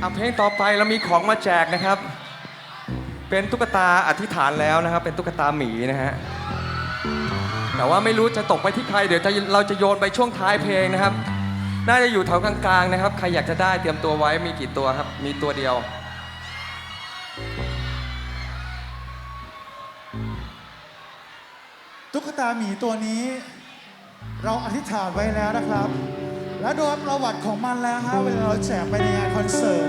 เอะเพลงต่อไปเรามีของมาแจกนะครับ เป็นตุ๊กตาอธิษฐานแล้วนะครับ เป็นตุ๊กตาหมีนะฮะแต่ว่าไม่รู้จะตกไปที่ใครเดี๋ยวจะเราจะโยนไปช่วงท้ายเพลงนะครับ น่าจะอยู่แถวกลางๆนะครับ ใครอยากจะได้เตรียมตัวไว้มีกี่ตัวครับ มีตัวเดียว ตุ๊กตาหมีตัวนี้ เราอธิษฐานไว้แล้วนะครับ และโดยประวัติของมันแล้วฮะเวลาเราแจกไปในงานคอนเสิร์ต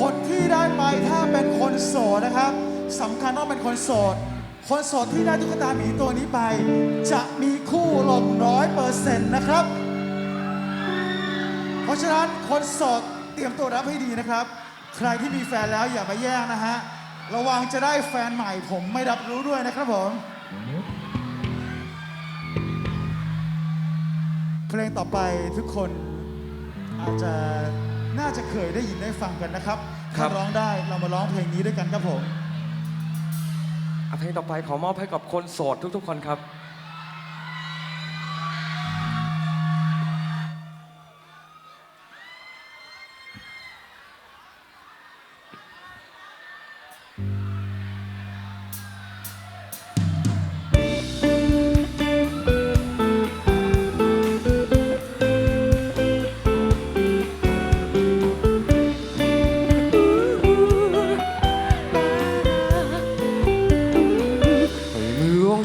คนที่ได้ไปถ้าเป็นคนโสดนะครับสำคัญต้องเป็นคนโสด คนโสดที่ได้ตุ๊กตาหมีตัวนี้ไป จะมีคู่หล่นร้อยเปอร์เซ็นต์นะครับ เพราะฉะนั้นคนโสดเตรียมตัวรับให้ดีนะครับ ใครที่มีแฟนแล้วอย่ามาแย่งนะฮะระวังจะได้แฟนใหม่ผมไม่รับรู้ด้วยนะครับผม เพลงต่อไปทุกคนอาจจะน่าจะเคยได้ยินได้ฟังกันนะครับครัถ้าบ ร้องได้เรามาร้องเพลงนี้ด้วยกันครับผม อะเพลงต่อไปขอมอบให้กับคนโสดทุกๆคนครับ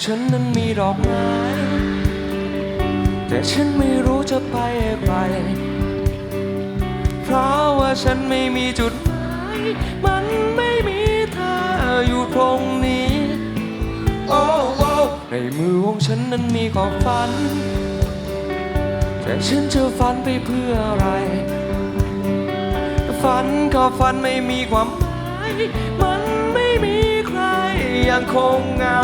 ฉันนั้นมีดอกไม้แต่ฉันไม่รู้จะไปไกลเพราะว่าฉันไม่มีจุดหมายมันไม่มีเธออยู่ตรงนี้ โอ้โอ้ในมือของฉันนั้นมีความฝัน แต่ฉันจะฝันไปเพื่ออะไร ฝันก็ฝันไม่มีความหมายมันไม่มีใครยังคงเหงา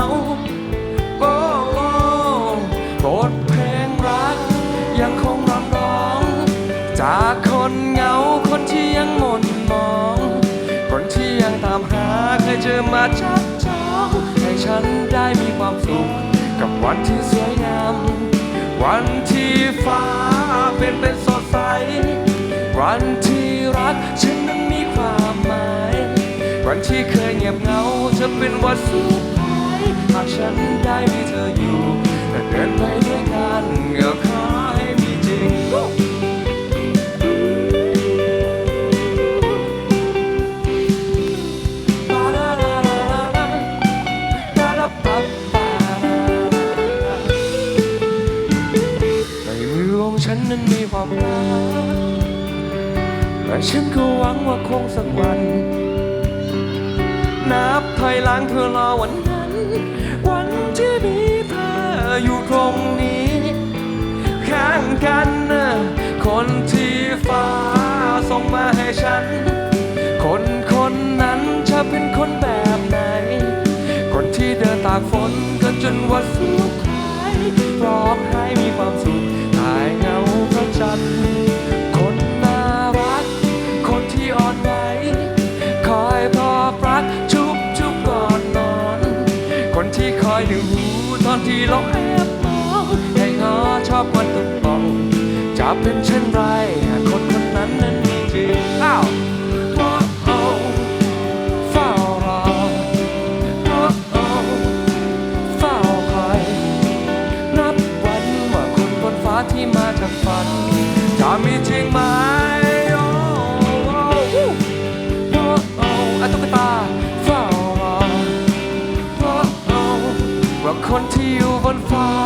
ตามหาใครเจอมาจับจองให้ฉันได้มีความสุขกับวันที่สวยงาม วันที่ฟ้าเป็นเป็นสดใส วันที่รักฉันนั้นมีความหมาย วันที่เคยเงียบเหงาจะเป็นวันสุดท้ายหากฉันได้มีเธออยู่แต่เดินไปด้วยกันก็ขอให้ และฉันก็หวังว่าคงสักวัน นับถอยหลังเพื่อรอวันนั้น วันที่มีเธออยู่ตรงนี้ ข้างกันนะคนที่ฟ้าส่งมาให้ฉัน คนคนนั้นจะเป็นคนแบบไหน คนที่เดินตากฝนกันจนวันสุดท้ายร้องไห้มีความสุขตายเงา ที่คอยดูหูตอนที่เราแอบมองให้งอชอบวันตุนปองจะเป็นเช่นไรคนคน คนที่อยู่บนฟ้า